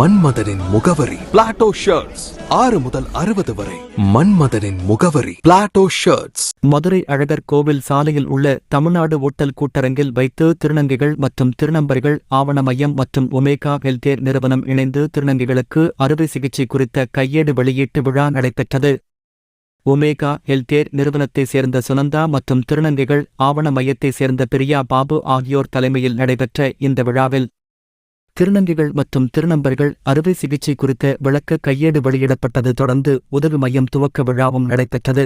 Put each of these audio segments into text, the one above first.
மன்மதனின் முகவரி. Plato shirts ஆறு முதல் அறுபது வரை. மன்மதனின் முகவரி. பிளாட்டோ ஷர்ட்ஸ் மதுரை அழகர் கோவில் சாலையில் உள்ள தமிழ்நாடு ஓட்டல் கூட்டரங்கில் வைத்து திருநங்கைகள் மற்றும் திருநம்பர்கள் ஆவண மையம் மற்றும் ஒமேகா ஹெல்தேர் நிறுவனம் இணைந்து திருநங்கைகளுக்கு அறுவை சிகிச்சை குறித்த கையேடு வெளியீட்டு விழா நடைபெற்றது. ஒமேகா ஹெல்தேர் நிறுவனத்தைச் சேர்ந்த சுனந்தா மற்றும் திருநங்கைகள் ஆவண மையத்தைச் சேர்ந்த பிரியா பாபு ஆகியோர் தலைமையில் நடைபெற்ற இந்த விழாவில் திருநங்கைகள் மற்றும் திருநம்பர்கள் அறுவை சிகிச்சை குறித்த விளக்க கையேடு வெளியிடப்பட்டது தொடர்ந்து உதவி மையம் துவக்க விழாவும் நடைபெற்றது.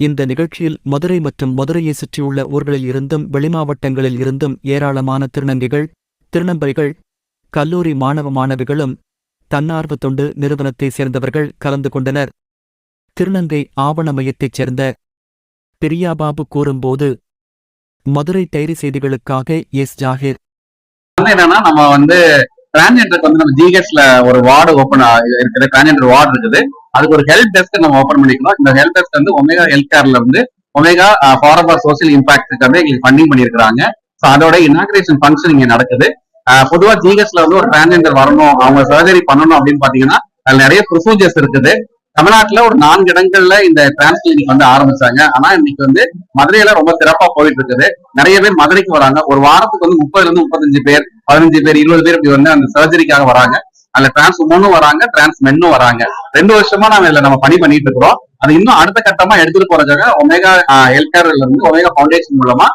இந்த நிகழ்ச்சியில் மதுரை மற்றும் மதுரையை சுற்றியுள்ள ஊர்களில் இருந்தும் வெளிமாவட்டங்களில் இருந்தும் ஏராளமான திருநங்கைகள் திருநம்பர்கள் கல்லூரி மாணவ மாணவிகளும் தன்னார்வ தொண்டு நிறுவனத்தைச் சேர்ந்தவர்கள் கலந்து கொண்டனர். திருநங்கை ஆவண மையத்தைச் சேர்ந்த பிரியாபாபு கூறும்போது மதுரை டைரி செய்திகளுக்காக எஸ். ஜாகிர் என்னன்னா நம்ம வந்து டிரான்ஜெண்டருக்கு வந்து நம்ம ஜிஹெச்ல ஒரு வார்டு ஓப்பன் இருக்குது. டிரான்ஜெண்டர் வார்டு இருக்குது. அதுக்கு ஒரு ஹெல்ப் டெஸ்க் நம்ம ஓப்பன் பண்ணிக்கணும். இந்த ஹெல்ப் டெஸ்க் வந்து ஒமேகா ஹெல்த் கேர்ல இருந்து ஒமேகா ஃபாரம் சோசியல் இம்பாக்ட்க்கு வந்து எங்களுக்கு ஃபண்டிங் பண்ணியிருக்காங்க ஸோ அதோட இனாகிரேஷன் ஃபங்க்ஷன் இங்க நடக்குது. பொதுவா ஜிஹெச்ல வந்து ஒரு டிரான்ஜெண்டர் வரணும் அவங்க சர்ஜரி பண்ணணும் அப்படின்னு பாத்தீங்கன்னா அதுல நிறைய ப்ரொசீஜர்ஸ் இருக்குது. தமிழ்நாட்டுல ஒரு நான்கு இடங்கள்ல இந்த டிரான்ஸ் கிளினிக் வந்து ஆரம்பிச்சாங்க. ஆனா இன்னைக்கு வந்து மதுரையில ரொம்ப சிறப்பா போயிட்டு இருக்குது நிறைய பேர் மதுரைக்கு வராங்க. ஒரு வாரத்துக்கு வந்து முப்பதுல இருந்து முப்பத்தஞ்சு பேர் பதினஞ்சு பேர் இருபது பேர் இப்படி வந்து அந்த சர்ஜரிக்காக வராங்க. அதுல டிரான்ஸ் உமனும் வராங்க டிரான்ஸ் மென்னும் வராங்க. ரெண்டு வருஷமா நாம இதுல நம்ம பணி பண்ணிட்டு இருக்கிறோம். அது இன்னும் அடுத்த கட்டமா எடுத்துட்டு போறதுக்காக ஒமேகா ஹெல்த்கேர்ல இருந்து ஒமேகா ஃபவுண்டேஷன் மூலமா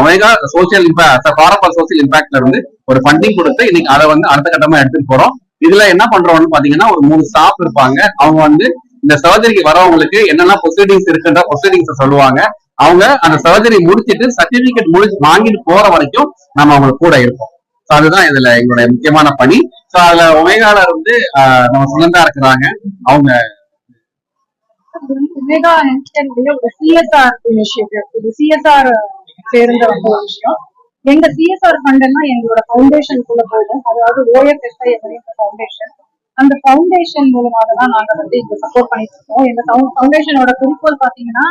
ஒமேகா சோசியல் இம்பாக்ட் சோசியல் இம்பாக்ட்ல இருந்து ஒரு ஃபண்டிங் கொடுத்து இன்னைக்கு அதை வந்து அடுத்த கட்டமா எடுத்துட்டு போறோம். இதுல என்ன பண்றோம்னு பாத்தீங்கன்னா ஒரு மூணு ஸ்டாஃப் இருப்பாங்க. அவங்க வந்து இந்த சர்ஜரிக்கு வரவங்களுக்கு என்னெல்லாம் ப்ரொசீடிங்ஸ் இருக்குன்ற ப்ரொசீடிங்ஸ் சொல்லுவாங்க. அவங்க அந்த சர்ஜரி முடிச்சிட்டு சர்டிபிகேட் முடிச்சு வாங்கிட்டு போற வரைக்கும் நம்ம அவங்க கூட இருப்போம். அதுதான் இதுல எங்களுடைய முக்கியமான பணி. சோ அதுல ஒமேகால வந்து ஆஹ், நம்ம சுகந்தா இருக்கிறாங்க. அவங்க ஒமேகா ஒரு சிஎஸ்ஆர் இனிஷியேட்டிவ் இது சிஎஸ்ஆர் சேர்ந்த ஒரு விஷயம். எங்க சிஎஸ்ஆர் ஃபண்ட்னா எங்களோட ஃபவுண்டேஷன் கூட போயிடும். அதாவது ஓஎஃப்எஸ்ஐ அப்படின்ற ஃபவுண்டேஷன் அந்த ஃபவுண்டேஷன் மூலமாக தான் நாங்க வந்து இங்க சப்போர்ட் பண்ணிட்டு இருக்கோம். எங்க ஃபவுண்டேஷனோட குறிக்கோள் பாத்தீங்கன்னா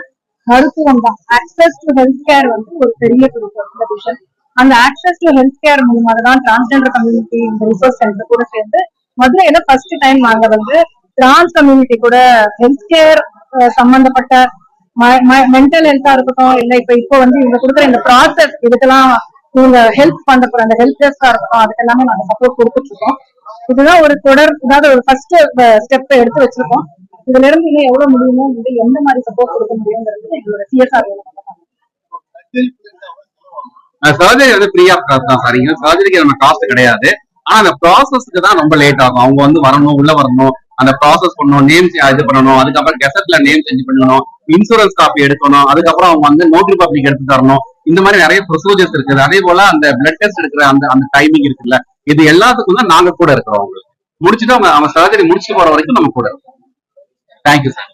மருத்துவம் தான். ஆக்சஸ் டு ஹெல்த் கேர் வந்து ஒரு பெரிய குறிக்கோள். இந்த விஷன் அந்த ஆக்சஸ் டு ஹெல்த் கேர் மூலமாக தான் டிரான்ஸ்ஜெண்டர் கம்யூனிட்டி இந்த ரிசோர்ஸ் சென்டர் கூட சேர்ந்து மதுரையில ஃபர்ஸ்ட் டைம் நாங்க வந்து டிரான்ஸ் கம்யூனிட்டி கூட ஹெல்த் கேர் சம்பந்தப்பட்ட மென்டல் ஹெல்த்தா இருக்கட்டும் இல்ல இப்ப இப்போ வந்து இவங்க கொடுக்குற இந்த ப்ராசஸ் இதுக்கெல்லாம் இவங்க ஹெல்ப் பண்ற போற அந்த ஹெல்ப் டெஸ்கா இருக்கட்டும் அதுக்கு எல்லாமே நாங்க சப்போர்ட் கொடுத்துட்டு இருக்கோம் இதுதான் ஒரு தொடர் அதாவது ஒரு ஃபர்ஸ்ட் ஸ்டெப் எடுத்து வச்சிருக்கோம். இதுல இருந்து இன்னும் எவ்வளவு முடியுமோ வந்து எந்த மாதிரி சப்போர்ட் கொடுக்க முடியுங்கிறது எங்களோட சிஎஸ்ஆர் சர்ஜரி வந்து ஃப்ரீ ஆஃப் காஸ்ட் தான் சரிங்க சர்ஜரிக்கு நம்ம காஸ்ட் கிடையாது. ஆனா அந்த ப்ராசஸ்க்கு தான் ரொம்ப லேட் ஆகும். அவங்க வந்து வரணும் உள்ள வரணும். அந்த ப்ராசஸ் பண்ணணும் நேம் இது பண்ணணும். அதுக்கப்புறம் கெசட்ல நேம் சேஞ்ச் பண்ணணும். இன்சூரன்ஸ் காப்பி எடுக்கணும். அதுக்கப்புறம் அவங்க வந்து நோட்டரி பப்ளிக் எடுத்து தரணும். இந்த மாதிரி நிறைய ப்ரொசீஜர்ஸ் இருக்குது அதே போல அந்த பிளட் டெஸ்ட் எடுக்கிற அந்த அந்த டைமிங் இருக்குல்ல இது எல்லாத்துக்கும் தான் நாங்க கூட இருக்கிறோம் அவங்களுக்கு முடிச்சுட்டு அவங்க அவங்க சர்ஜரி முடிச்சுட்டு போற வரைக்கும் நம்ம கூட இருக்கோம் thank you sir